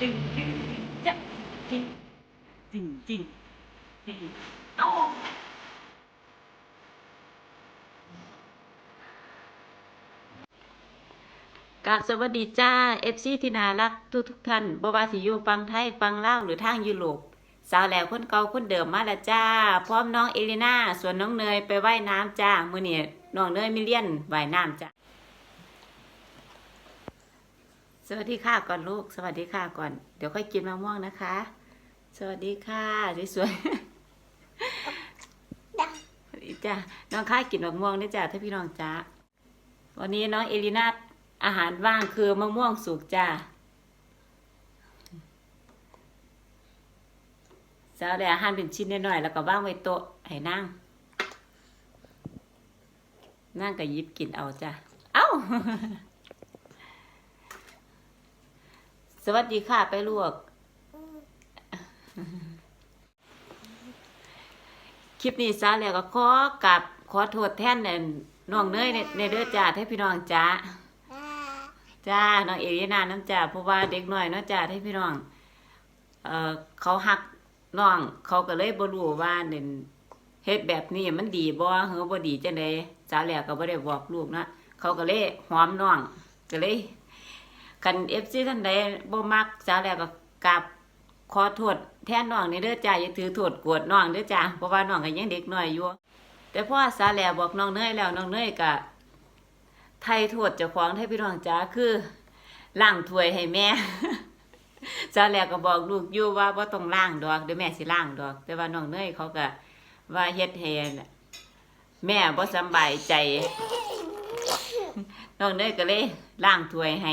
จึงจึงจะจริงจริงจริงจริงโอ้กาสวัสดีจ้าเอฟซีที่น่ารักทุกทุกท่านบว่าสิอยู่ฟังไทยฟังเล่าหรือทางยุโรปสาวแหล้วคนเก่าคนเดิมมาล้วจ้า พร้อมน้องเอลิน่าส่วนน้องเนยไปว่ายน้ำจ้ามื้อนี้น้องเนยมิเลียนว่ายน้ำจ้า สวัสดีค่ะก่อนลูก สวัสดีค่ะก่อน เดี๋ยวค่อยกินมะม่วงนะคะ สวัสดีค่ะสวยๆสวัสดีจ้าน้องค่ากินมะม่วงด้วยจ้าถ้าพี่น้องจ้าวันนี้น้องเอลินาอาหารว่างคือมะม่วงสุกจ้าสาวแต่อาหารเป็นชิ้นน้อยๆแล้วก็ว่างไว้โต๊ะให้นั่ง นั่งก็หยิบกินเอาจ้าเอ้า สวัสดีค่ะไปลวก คลิปนี้ซาแล้วก็ขอกับขอโทษแท่นในน้องเนยในในเด้อจ้าให้พี่น้องจ้าจ้าน้องเอรินาน้ำจ้าเพราะว่าเด็กน้อยเนาะจ้าให้พี่น้อง เออเขาหักน้อง เขาก็เลยบรู้ว่าเนี่ยเฮ็ดแบบนี้มันดีบ่เฮอบ่ดีจังได๋สาวแล้วก็บ่ได้บอกลูกนะเขาก็เลยหอมน้องก็เลย คันเอฟซีท่านใดบ่มักจ้าแล้วก็กราบขอโทษแทนน้องนี่เด้อจ้าอย่าถือโทษกรธน้องเด้อจ้าเพราะว่าน้องก็ยังเด็กน้อยอยู่แต่พ่อสาแหลบอกน้องเนยแล้วน้องเนยก็ไทยโทษเจ้าของให้พี่น้องจ้าคือล้างถ้วยให้แม่สาแหลก็บอกลูกอยู่ว่าบ่ต้องล้างดอกเดี๋ยวแม่สิล้างดอก แต่ว่าน้องเนยเขาก็ว่าเฮ็ดให้แม่บ่สบายใจ น้องเนยก็เลยล้างถ้วยให้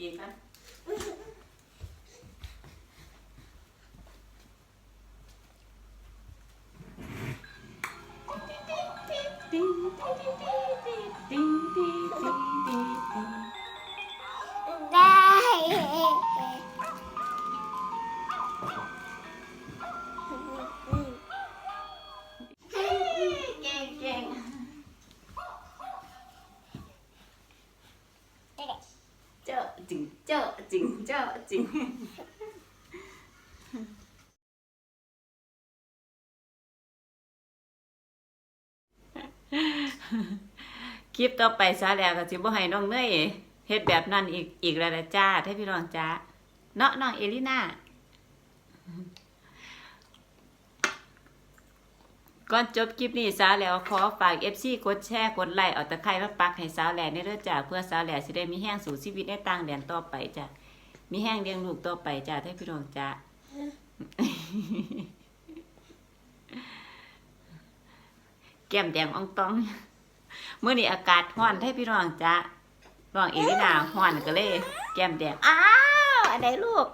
ดีๆนะ叮叮叮叮叮叮叮。 จริงเจ้าจริงเจ้าจริงคลิปต่อไปซะแล้วก็สิบ่ให้น้องเนยเฮ็ดแบบนั้นอีกอีกแล้วจ้าให้พี่น้องจ้าเนาะน้องเอลิน่า ก่อนจบคลิปนี้สาวแล้วขอฝาก FC กดแชร์กดไลค์เอาตะไคร้มาปักให้สาวแหล่ในเด้อจ้าเพื่อสาวแหล่สิได้มีแห้งสู่ชีวิตในต่างแดนต่อไปจ้ามีแห้งเลี้ยงลูกต่อไปจ้าให้พี่น้องจ้าแก้มแดงอ่องต้องเมื่อนี้อากาศร้อนให้พี่น้องจ้ะน้องเอลินาร้อนก็เลย แก้มแดงอ้าวอันไหนลูก